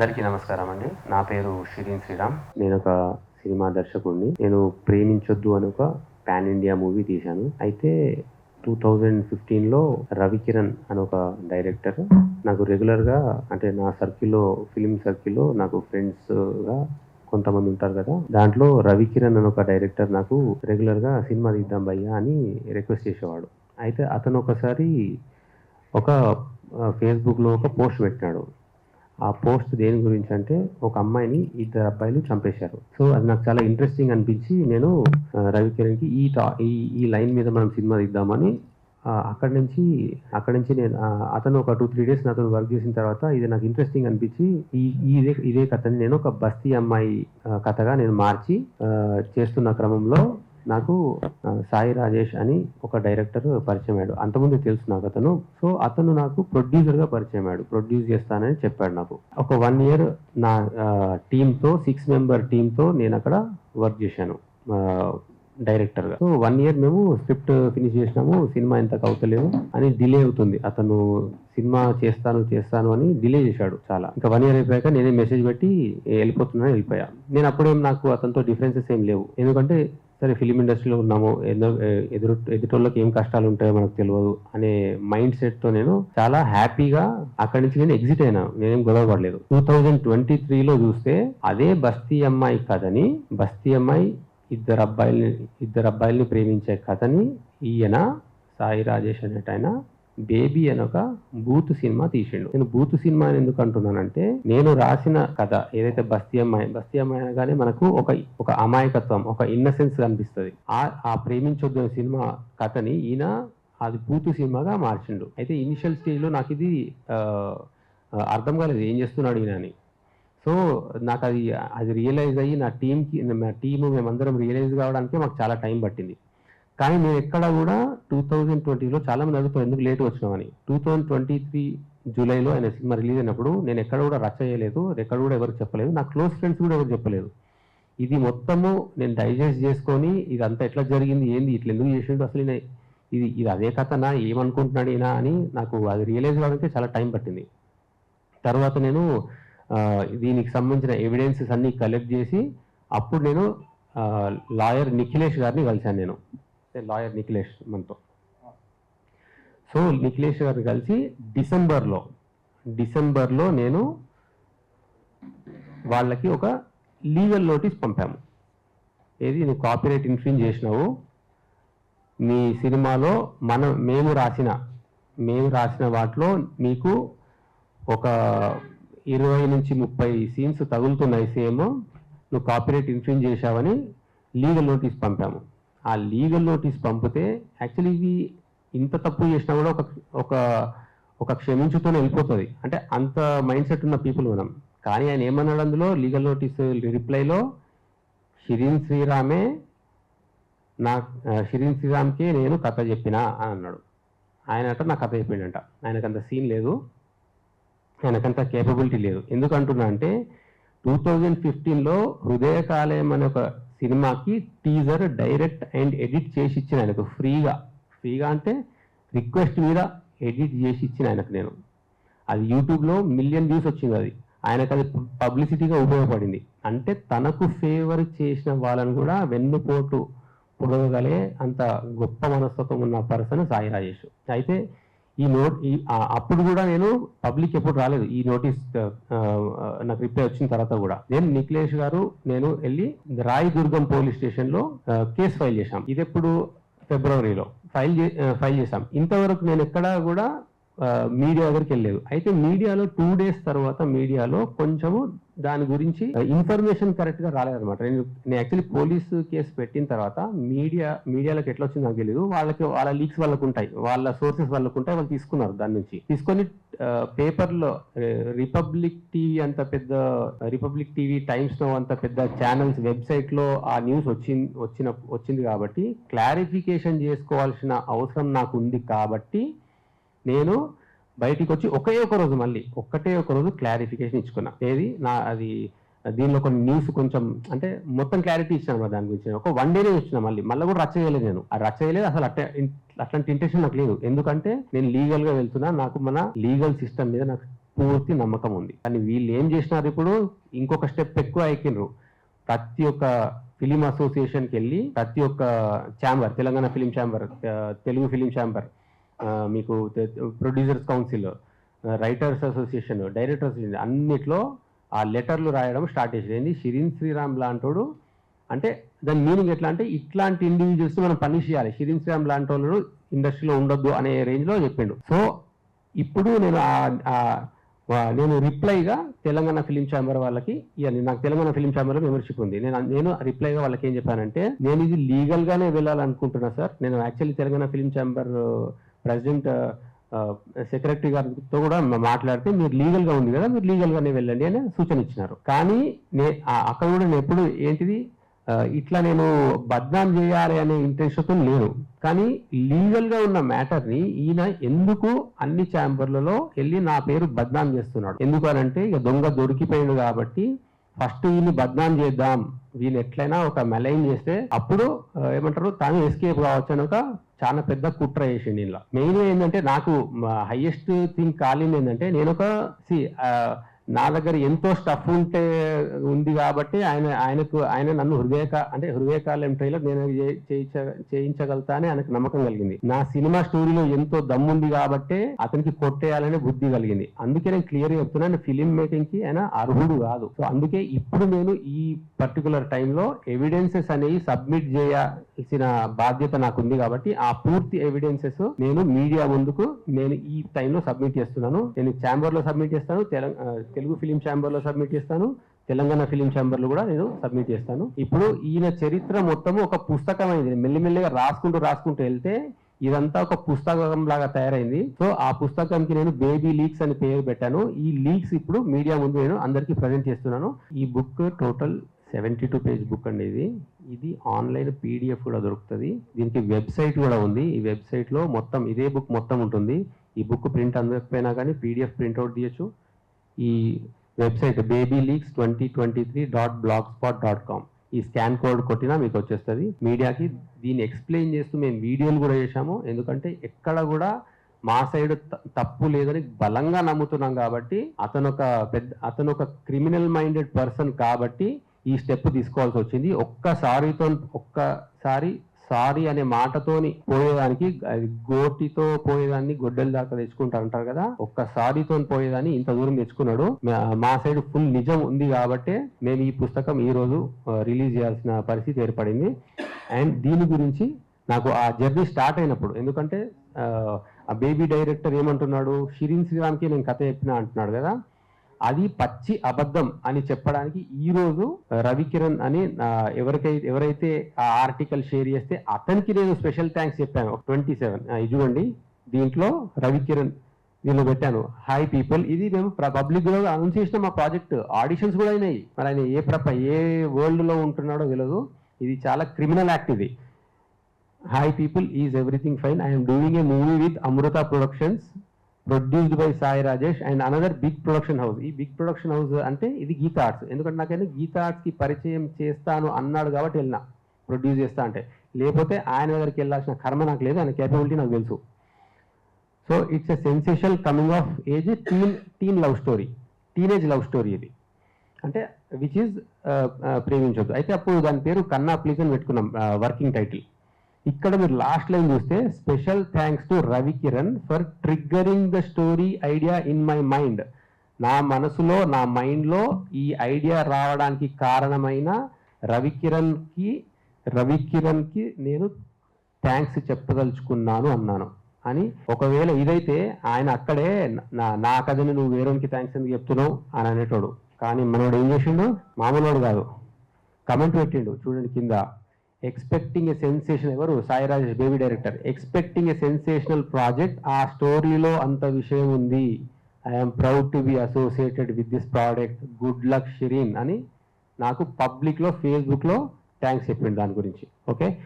అందరికీ నమస్కారం అండి నా పేరు షిరీన్ శ్రీరామ్. నేను ఒక సినిమా దర్శకుడిని. నేను ప్రేమించొద్దు అని ఒక పాన్ ఇండియా మూవీ తీశాను. అయితే టూ థౌజండ్ ఫిఫ్టీన్లో రవికిరణ్ అని ఒక డైరెక్టర్ నాకు రెగ్యులర్గా అంటే నా సర్కిల్లో ఫిలిం సర్కిల్లో నాకు ఫ్రెండ్స్గా కొంతమంది ఉంటారు కదా. దాంట్లో రవికిరణ్ అని ఒక డైరెక్టర్ నాకు రెగ్యులర్గా సినిమా తీద్దాం భయ్యా అని రిక్వెస్ట్ చేసేవాడు. అయితే అతను ఒకసారి ఒక ఫేస్బుక్లో ఒక పోస్ట్ పెట్టినాడు. ఆ పోస్ట్ దేని గురించి అంటే ఒక అమ్మాయిని ఇద్దరు అబ్బాయిలు చంపేశారు. సో అది నాకు చాలా ఇంట్రెస్టింగ్ అనిపించి నేను రవికిరణ్కి ఈ టా ఈ ఈ లైన్ మీద మనం సినిమా తీద్దామని అక్కడి నుంచి అక్కడి నుంచి నేను అతను ఒక టూ త్రీ డేస్ నాతో వర్క్ చేసిన తర్వాత ఇది నాకు ఇంట్రెస్టింగ్ అనిపించి ఈ ఇదే ఇదే కథని నేను ఒక బస్తీ అమ్మాయి కథగా నేను మార్చి చేస్తున్న క్రమంలో నాకు సాయి రాజేష్ అని ఒక డైరెక్టర్ పరిచయం అయ్యాడు. అంతకుముందు తెలుసు నాకు అతను. సో అతను నాకు ప్రొడ్యూసర్గా పరిచయం అయ్యాడు. ప్రొడ్యూస్ చేస్తానని చెప్పాడు నాకు. ఒక వన్ ఇయర్ నా టీంతో సిక్స్ మెంబర్ టీంతో నేను అక్కడ వర్క్ చేశాను. డైరెక్టర్గా సో వన్ ఇయర్ మేము స్క్రిప్ట్ ఫినిష్ చేసినాము సినిమా ఎంత అవుతలేదు అని డిలే అవుతుంది. అతను సినిమా చేస్తాను చేస్తాను అని డిలే చేశాడు చాలా. ఇంకా వన్ ఇయర్ అయిపోయాక నేనే మెసేజ్ పెట్టి వెళ్ళిపోతున్నాను వెళ్ళిపోయా. నేను అప్పుడేం నాకు అతనితో డిఫరెన్సెస్ ఏం లేవు. ఎందుకంటే సరే ఫిలిం ఇండస్ట్రీలో ఉన్నాము ఎదురు ఎదుటోళ్ళకి ఏం కష్టాలు ఉంటాయో మనకు తెలియదు అనే మైండ్ సెట్తో నేను చాలా హ్యాపీగా అక్కడి నుంచి నేను ఎగ్జిట్ అయినా. నేనేం గొడవ పడలేదు. టూ థౌజండ్ ట్వంటీ త్రీలో చూస్తే అదే బస్తీ అమ్మాయి కాదని బస్తీ అమ్మాయి ఇద్దరు అబ్బాయిల్ని ఇద్దరు అబ్బాయిల్ని ప్రేమించే కథని ఈయన సాయి రాజేష్ అనేటైన బేబీ అని ఒక బూత్ సినిమా తీసిండు. నేను బూత్ సినిమా అని ఎందుకు అంటున్నానంటే నేను రాసిన కథ ఏదైతే బస్తీ అమ్మాయి బస్తీ అమ్మాయి అనగానే మనకు ఒక ఒక అమాయకత్వం ఒక ఇన్నసెన్స్ కనిపిస్తుంది. ఆ ఆ ప్రేమించొద్దు సినిమా కథని ఈయన అది బూతు సినిమాగా మార్చిండు. అయితే ఇనిషియల్ స్టేజ్లో నాకు ఇది అర్థం కాలేదు ఏం చేస్తున్నాడు ఈయన అని. సో నాకు అది అది రియలైజ్ అయ్యి నా టీంకి నా టీము మేమందరం రియలైజ్ కావడానికి మాకు చాలా టైం పట్టింది. కానీ నేను ఎక్కడ కూడా టూ థౌజండ్ ట్వంటీలో చాలా మంది అడుగుతారు ఎందుకు లేట్ వచ్చినామని టూ థౌజండ్ ట్వంటీ త్రీ జూలైలో ఆయన సినిమా రిలీజ్ అయినప్పుడు నేను ఎక్కడ కూడా రచ్చ చేయలేదు ఎక్కడ కూడా ఎవరు చెప్పలేదు నా క్లోజ్ ఫ్రెండ్స్ కూడా ఎవరు చెప్పలేదు. ఇది మొత్తము నేను డైజెస్ట్ చేసుకొని ఇదంతా ఎట్లా జరిగింది ఏంది ఇట్లా ఎందుకు చేసిండు అసలు ఇది ఇది అదే కథనా ఏమనుకుంటున్నాడు ఈయన అని నాకు అది రియలైజ్ కావడానికి చాలా టైం పట్టింది. తర్వాత నేను దీనికి సంబంధించిన ఎవిడెన్సెస్ అన్నీ కలెక్ట్ చేసి అప్పుడు నేను లాయర్ నిఖిలేష్ గారిని కలిశాను నేను. లాయర్ నిఖిలేష్ మనతో. సో నిఖిలేష్ గారిని కలిసి డిసెంబర్లో డిసెంబర్లో నేను వాళ్ళకి ఒక లీగల్ నోటీస్ పంపాము. ఏది? నువ్వు కాపీరైట్ ఇన్ఫ్రింజ్ చేసినావు. మీ సినిమాలో మనం మేము రాసిన మేము రాసిన వాటిలో మీకు ఒక ఇరవై నుంచి ముప్పై సీన్స్ తగులుతున్నాయి సేమ్ నువ్వు కాపీరైట్ ఇన్ఫ్రింజ్ చేశావని లీగల్ నోటీస్ పంపాము. ఆ లీగల్ నోటీస్ పంపితే యాక్చువల్లీ ఇవి ఇంత తప్పు చేసినా కూడా ఒక ఒక ఒక క్షమించుతూనే వెళ్ళిపోతుంది. అంటే అంత మైండ్ సెట్ ఉన్న పీపుల్ మనం. కానీ ఆయన ఏమన్నాడు అందులో? లీగల్ నోటీస్ రిప్లైలో షిరీన్ శ్రీరామే నా షిరీన్ శ్రీరామ్కి నేను కథ చెప్పినా అని అన్నాడు. ఆయన అట నా కథ చెప్పిండంట. అంత సీన్ లేదు. ఆయనకంత కేపబిలిటీ లేదు. ఎందుకు అంటున్నా అంటే టూ థౌజండ్ ఫిఫ్టీన్లో హృదయకాలయం అనే ఒక సినిమాకి టీజర్ డైరెక్ట్ అండ్ ఎడిట్ చేసి ఇచ్చిన ఆయనకు ఫ్రీగా. ఫ్రీగా అంటే రిక్వెస్ట్ మీద ఎడిట్ చేసి ఇచ్చిన ఆయనకు నేను. అది యూట్యూబ్లో మిలియన్ వ్యూస్ వచ్చింది అది. ఆయనకు అది పబ్లిసిటీగా ఉపయోగపడింది. అంటే తనకు ఫేవర్ చేసిన వాళ్ళని కూడా వెన్నుపోటు పొడవగలే అంత గొప్ప మనస్తత్వం ఉన్న పర్సన్ సాయి రాజేష్. అయితే ఈ నోట్ ఈ అప్పుడు కూడా నేను పబ్లిక్ ఎప్పుడు రాలేదు. ఈ నోటీస్ నాకు రిప్లై వచ్చిన తర్వాత కూడా. నేను నిఖిలేష్ గారు నేను వెళ్ళి రాయదుర్గం పోలీస్ స్టేషన్లో కేసు ఫైల్ చేశాం. ఇది ఎప్పుడు ఫిబ్రవరిలో. ఫైల్ చే- ఫైల్ చేశాం. ఇంతవరకు నేను ఎక్కడా కూడా మీడియా దగ్గరికి వెళ్ళలేదు అయితే మీడియాలో టూ డేస్ తర్వాత మీడియాలో కొంచెము దాని గురించి ఇన్ఫర్మేషన్ కరెక్ట్గా రాలేదన్నమాట. నేను నేను యాక్చువల్లీ పోలీసు కేసు పెట్టిన తర్వాత మీడియా మీడియాలకు ఎట్లా వచ్చిందో నాకు తెలియదు వాళ్ళకి వాళ్ళ లీక్స్ వాళ్ళకు ఉంటాయి. వాళ్ళ సోర్సెస్ వాళ్ళకు ఉంటాయి. వాళ్ళు తీసుకున్నారు దాని నుంచి. తీసుకొని పేపర్లో రిపబ్లిక్ టీవీ అంత పెద్ద రిపబ్లిక్ టీవీ టైమ్స్ నో అంత పెద్ద ఛానల్స్ వెబ్సైట్లో ఆ న్యూస్ వచ్చింది వచ్చిన వచ్చింది కాబట్టి క్లారిఫికేషన్ చేసుకోవాల్సిన అవసరం నాకు ఉంది కాబట్టి నేను బయటికి వచ్చి ఒకే ఒక రోజు మళ్ళీ ఒక్కటే ఒక రోజు క్లారిఫికేషన్ ఇచ్చుకున్నా. ఏది? నా అది దీనిలో కొన్ని న్యూస్ కొంచెం అంటే మొత్తం క్లారిటీ ఇచ్చాను అన్నమాట దాని గురించి. ఒక వన్ డేనే ఇచ్చిన మళ్ళీ. మళ్ళీ కూడా రచ్చ చేయలేదు నేను. ఆ రచ్చ చేయలేదు అసలు అట్ట అట్లాంటి ఇంటెన్షన్ నాకు లేదు. ఎందుకంటే నేను లీగల్గా వెళ్తున్నా. నాకు మన లీగల్ సిస్టమ్ మీద నాకు పూర్తి నమ్మకం ఉంది. కానీ వీళ్ళు ఏం చేసినారు ఇప్పుడు? ఇంకొక స్టెప్ ఎక్కువ ఎక్కిండ్రు. ప్రతి ఒక్క ఫిలిం అసోసియేషన్కి వెళ్ళి ప్రతి ఒక్క chamber Telangana film chamber Telugu film chamber మీకు producers council writers association directors అన్నిట్లో ఆ లెటర్లు రాయడం స్టార్ట్ చేసింది. ఏంది? షిరిన్ శ్రీరామ్ లాంటోడు అంటే దాని మీనింగ్ ఎట్లా అంటే ఇట్లాంటి ఇండివిజువల్స్ మనం పనిష్ చేయాలి. షిరిన్ శ్రీరామ్ లాంటి వాళ్ళు ఇండస్ట్రీలో ఉండొద్దు అనే రేంజ్లో చెప్పిండు. సో ఇప్పుడు నేను నేను రిప్లైగా తెలంగాణ ఫిలిం ఛాంబర్ వాళ్ళకి నాకు తెలంగాణ ఫిలిం ఛాంబర్ మెంబర్షిప్ ఉంది. నేను నేను రిప్లైగా వాళ్ళకి ఏం చెప్పానంటే నేను ఇది లీగల్గానే వెళ్ళాలనుకుంటున్నా సార్ నేను actually Telangana film chamber president secretary గారితో కూడా మాట్లాడితే మీరు లీగల్గా ఉంది కదా మీరు లీగల్గానే వెళ్ళండి అని సూచన ఇచ్చినారు. కానీ నే అక్కడ కూడా నేను ఎప్పుడు ఏంటిది ఇట్లా నేను బద్నాం చేయాలి అనే ఇంట్రెస్ట్తో లేను. కానీ లీగల్గా ఉన్న మ్యాటర్ని ఈయన ఎందుకు అన్ని ఛాంబర్లలో వెళ్ళి నా పేరు బద్నాం చేస్తున్నాడు? ఎందుకు ఇక దొంగ దొరికిపోయాడు కాబట్టి ఫస్ట్ ఈయన్ని బద్నాం చేద్దాం వీళ్ళు ఎట్లయినా ఒక మెలైన్ చేస్తే అప్పుడు ఏమంటారు తాను ఎస్కేప్ కావచ్చు అని ఒక చాలా పెద్ద కుట్ర చేసిండు ఇలా. మెయిన్ ఏంటంటే నాకు హైయెస్ట్ థింగ్ కాలింది ఏంటంటే నేను ఒక సి నా దగ్గర ఎంతో స్టఫ్ ఉంటే ఉంది కాబట్టి ఆయన ఆయనకు ఆయన నన్ను హృదయక అంటే హృదయకాలం ట్రైలర్ నేను చేయించ చేయించగలుగుతా అని ఆయనకు నమ్మకం కలిగింది. నా సినిమా స్టోరీలో ఎంతో దమ్ముంది కాబట్టి అతనికి కొట్టేయాలనే బుద్ధి కలిగింది. అందుకే నేను క్లియర్ చెప్తున్నాను ఫిలిం మేకింగ్కి ఆయన అర్హుడు కాదు. సో అందుకే ఇప్పుడు నేను ఈ పర్టికులర్ టైంలో ఎవిడెన్సెస్ అనేవి సబ్మిట్ చేయాల్సిన బాధ్యత నాకు ఉంది కాబట్టి ఆ పూర్తి ఎవిడెన్సెస్ నేను మీడియా ముందుకు నేను ఈ టైంలో సబ్మిట్ చేస్తున్నాను. నేను ఛాంబర్లో సబ్మిట్ చేస్తాను తెలంగాణ తెలుగు ఫిలిం ఛాంబర్లో సబ్మిట్ చేస్తాను తెలంగాణ ఫిలిం ఛాంబర్లో కూడా నేను సబ్మిట్ చేస్తాను. ఇప్పుడు ఈయన చరిత్ర మొత్తం ఒక పుస్తకం అయింది మెల్లిమెల్లిగా రాసుకుంటూ రాసుకుంటూ వెళ్తే ఇదంతా ఒక పుస్తకం లాగా తయారైంది. సో ఆ పుస్తకంకి నేను బేబీ లీక్స్ అని పేరు పెట్టాను. ఈ లీక్స్ ఇప్పుడు మీడియా ముందు నేను అందరికీ ప్రజెంట్ చేస్తున్నాను. ఈ book total seventy two page book అండి ఇది. ఇది ఆన్లైన్ పీడిఎఫ్ కూడా దొరుకుతుంది. దీనికి వెబ్సైట్ కూడా ఉంది. ఈ వెబ్సైట్లో మొత్తం ఇదే బుక్ మొత్తం ఉంటుంది. ఈ బుక్ ప్రింట్ అందకపోయినా కానీ పీడిఎఫ్ ప్రింట్అవుట్ తీయచ్చు. ఈ website baby leaks twenty twenty three dot blogspot dot com ఈ స్కాన్ కోడ్ కొట్టినా మీకు వచ్చేస్తుంది. మీడియాకి దీన్ని ఎక్స్ప్లెయిన్ చేస్తూ మేము వీడియోలు కూడా చేశాము. ఎందుకంటే ఎక్కడ కూడా మా సైడ్ త- తప్పు లేదని బలంగా నమ్ముతున్నాం కాబట్టి అతను ఒక పెద్ద అతను ఒక క్రిమినల్ మైండెడ్ పర్సన్ కాబట్టి ఈ స్టెప్ తీసుకోవాల్సి వచ్చింది. ఒక్కసారితో ఒక్కసారి సారీ అనే మాటతోని పోయేదానికి అది గోటితో పోయేదాన్ని గొడ్డల దాకా తెచ్చుకుంటారు అంటారు కదా? ఒక్క సారీతో పోయేదాన్ని ఇంత దూరం తెచ్చుకున్నాడు. మా- సైడ్ ఫుల్ నిజం ఉంది కాబట్టి మేము ఈ పుస్తకం ఈ రోజు రిలీజ్ చేయాల్సిన పరిస్థితి ఏర్పడింది. అండ్ దీని గురించి నాకు ఆ జర్నీ స్టార్ట్ అయినప్పుడు ఎందుకంటే ఆ, ఆ బేబీ డైరెక్టర్ ఏమంటున్నాడు? షిరిన్ శ్రీరామ్కి నేను కథ చెప్పిన అంటున్నాడు కదా? అది పచ్చి అబద్ధం అని చెప్పడానికి ఈ రోజు రవికిరణ్ అని ఎవరికైతే ఎవరైతే ఆ ఆర్టికల్ షేర్ చేస్తే అతనికి నేను స్పెషల్ థ్యాంక్స్ చెప్పాను. Twenty seven. చూడండి దీంట్లో రవికిరణ్ దీనిలో పెట్టాను. Hi people. ఇది మేము పబ్లిక్లో అనౌన్స్ చేసిన మా ప్రాజెక్ట్. ఆడిషన్స్ కూడా అయినాయి. మరి ఆయన ఏ ప్రప ఏ వరల్డ్లో ఉంటున్నాడో తెలియదు ఇది చాలా క్రిమినల్ యాక్ట్ ఇది. Hi people. Is everything fine. I'm doing a movie with Amrita productions. Produced by Sai Rajesh and another big production house ఈ బిగ్ ప్రొడక్షన్ హౌస్ అంటే ఇది గీతా ఆర్ట్స్ ఎందుకంటే నాకైనా గీతా ఆర్ట్స్కి పరిచయం చేస్తాను అన్నాడు కాబట్టి వెళ్ళినా. ప్రొడ్యూస్ చేస్తా అంటే. లేకపోతే ఆయన దగ్గరికి వెళ్ళాల్సిన కర్మ నాకు లేదు. ఆయన కేపబిలిటీ నాకు తెలుసు. So it's a sensational coming of age teen teen love story teenage love story ఇది. అంటే విచ్ ఈజ్ uh, uh, ప్రేమించొద్దు. అయితే అప్పుడు దాని పేరు కన్నా ప్లీజ్ అని పెట్టుకున్నాం uh, వర్కింగ్ టైటిల్ ఇక్కడ మీరు లాస్ట్ లైన్ చూస్తే special thanks to Ravi Kiran for triggering the story idea in my mind నా మనసులో నా మైండ్లో ఈ ఐడియా రావడానికి కారణమైన రవి కిరణ్కి రవి కిరణ్కి నేను థ్యాంక్స్ చెప్పదలుచుకున్నాను అన్నాను. అని ఒకవేళ ఇదైతే ఆయన అక్కడే నా నా కథని నువ్వు వేరేకి థ్యాంక్స్ ఎందుకు చెప్తున్నావు అని అనేటోడు. కానీ మనోడు ఏం చేసిండు? మామూలు కాదు. కమెంట్ పెట్టిండు. చూడండి కింద. ఎక్స్పెక్టింగ్ ఎ సెన్సేషన్ ఎవరు? Sai Rajesh baby director expecting a sensational project ఆ స్టోరీలో అంత విషయం ఉంది. I'm proud to be associated with this product good luck Shirin అని నాకు పబ్లిక్లో ఫేస్బుక్లో థ్యాంక్స్ చెప్పిండు దాని గురించి. ఓకే